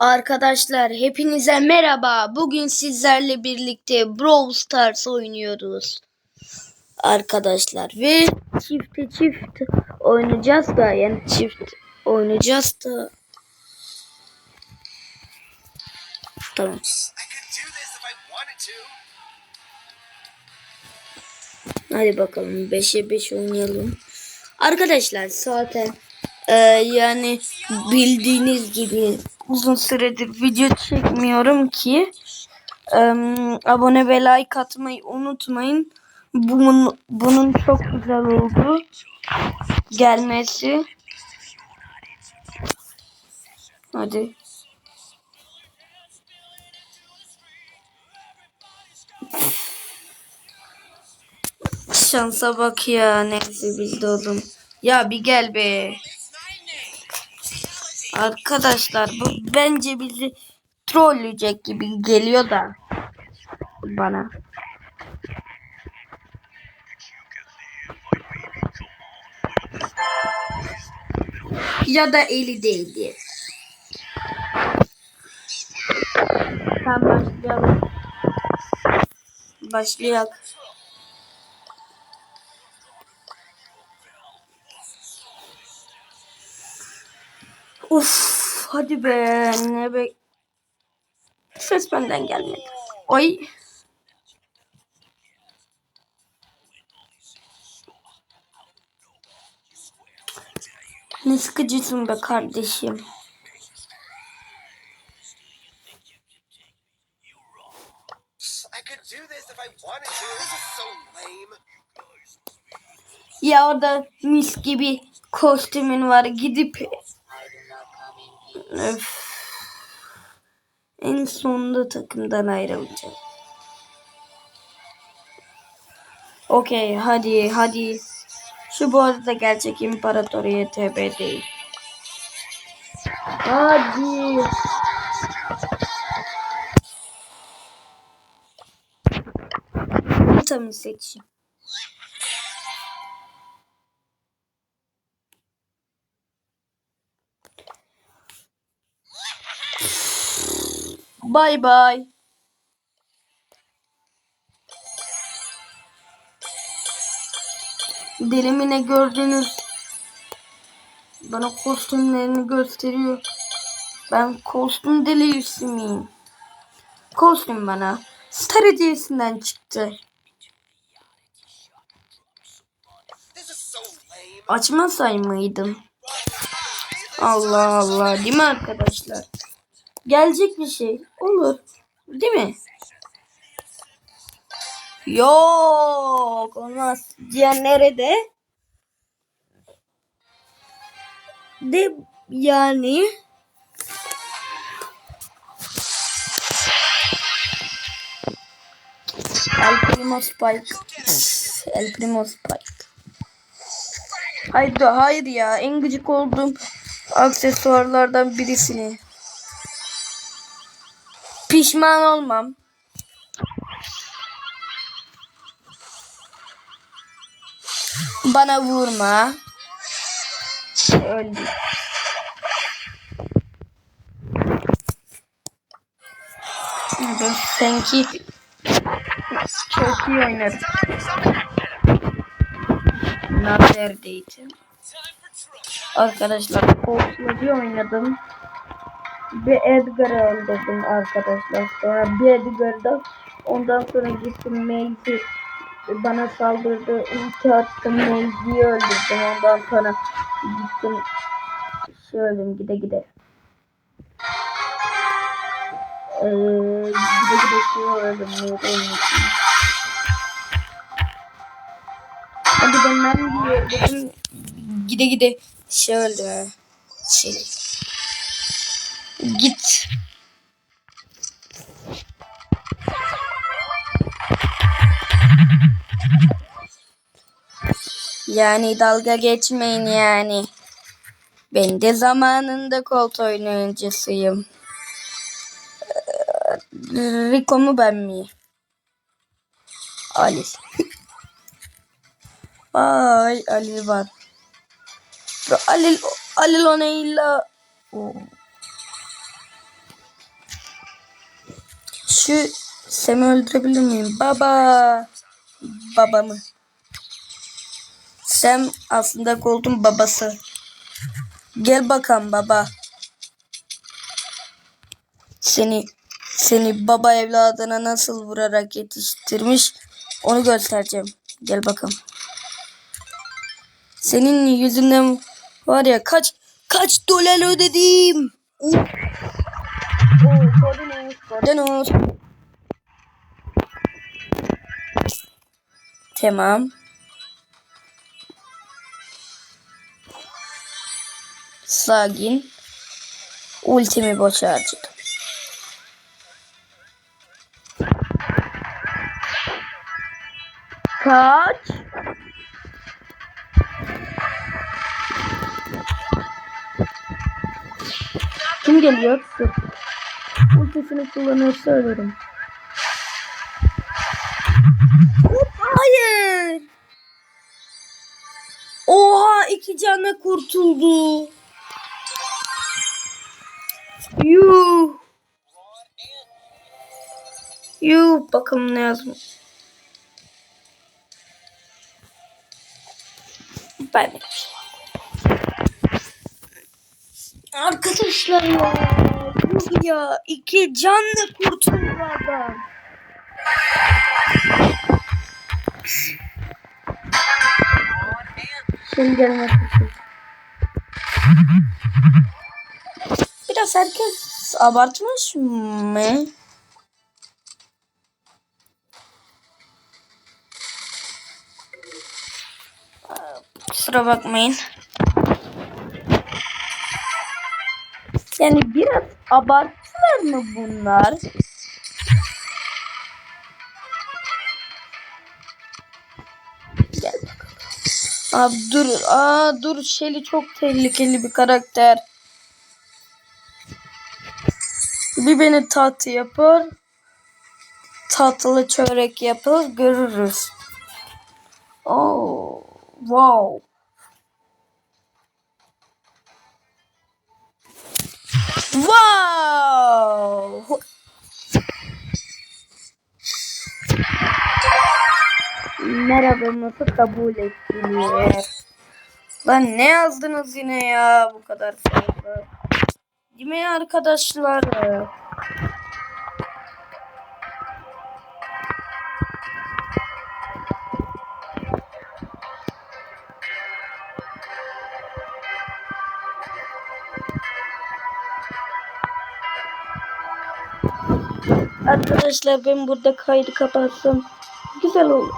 Arkadaşlar hepinize merhaba. Bugün sizlerle birlikte Brawl Stars oynuyoruz. Arkadaşlar ve çifte çift oynayacağız da yani çift oynayacağız da. Tamam. Hadi bakalım 5'e 5 oynayalım. Arkadaşlar zaten e, yani bildiğiniz gibi uzun süredir video çekmiyorum ki e, abone ve like atmayı unutmayın. Bunun, bunun çok güzel oldu gelmesi. Hadi. Şansa bak ya. Neyse biz de. Ya bir gel be. Arkadaşlar bu bence bizi trolleyecek gibi geliyor da bana. Ya da eli değdi. Tamam başlayalım. Başlayalım. Uf, hadi be ne be. Ses benden gelmedi. Oy. Ne sıkıcısın be kardeşim. Ya orada mis gibi kostümün var gidip Öf. En sonunda takımdan ayrılacağım. Okey hadi hadi. Şu bu arada gerçek imparator YTB değil. Hadi. Tamam seçeyim. Bay bay. Delimine gördüğünüz bana kostümlerini gösteriyor. Ben kostüm delisi miyim? Kostüm bana Star hediyesinden çıktı. Açmasay mıydım? Allah Allah değil mi arkadaşlar? Gelecek bir şey olur. Değil mi? Yok olmaz. Diyen nerede? De yani El Primo Spike. El Primo Spike. Hayır, hayır ya. En gıcık olduğum aksesuarlardan birisini. Pişman olmam. Bana vurma. Öldü. Ben sanki çok iyi oynarım. Neredeydi? Arkadaşlar bir oynadım. Bir Edgar'ı öldürdüm arkadaşlar. Sonra bir Edgar'da ondan sonra gittim Maze'i bana saldırdı. Ulti attım Maze'i öldürdüm. Ondan sonra gittim şey öldüm gide gide. Ee, gide gide şey öldüm. İsmi? Hadi ben ben gide gide şey öldü. Şey. Git. Yani dalga geçmeyin yani. Ben de zamanında kolt oyuncususuyum. Ee, Rico mu ben mi? Ali. Ay Ali var. Alil Alil onayla Oo. Şu Sem'i öldürebilir miyim? Baba. Babamı. Sam aslında Gold'un babası. Gel bakalım baba. Seni seni baba evladına nasıl vurarak yetiştirmiş onu göstereceğim. Gel bakalım. Senin yüzünden var ya kaç kaç dolar ödedim. Uf. Oo, Tamam. Sagin. Ultimi boşa harcadım. Kaç? Kim geliyor? Ultisini kullanırsa ölürüm. Oha iki canla kurtuldu. Yuh. Yuh bakalım ne yazmış. Bir şey Arkadaşlar ya. Bu ya. iki canla kurtuldu adam. Şimdi gelmek için. Biraz herkes abartmış mı? Kusura bakmayın. Yani biraz abarttılar mı bunlar? Abi dur. Aa dur Shelly çok tehlikeli bir karakter. Bir beni tatlı yapar. Tatlı çörek yapar görürüz. Oh, wow. Wow. Merhabamızı kabul ettiniz. Lan ne yazdınız yine ya bu kadar fazla? Değil mi arkadaşlar? Arkadaşlar ben burada kaydı kapatsam güzel olur.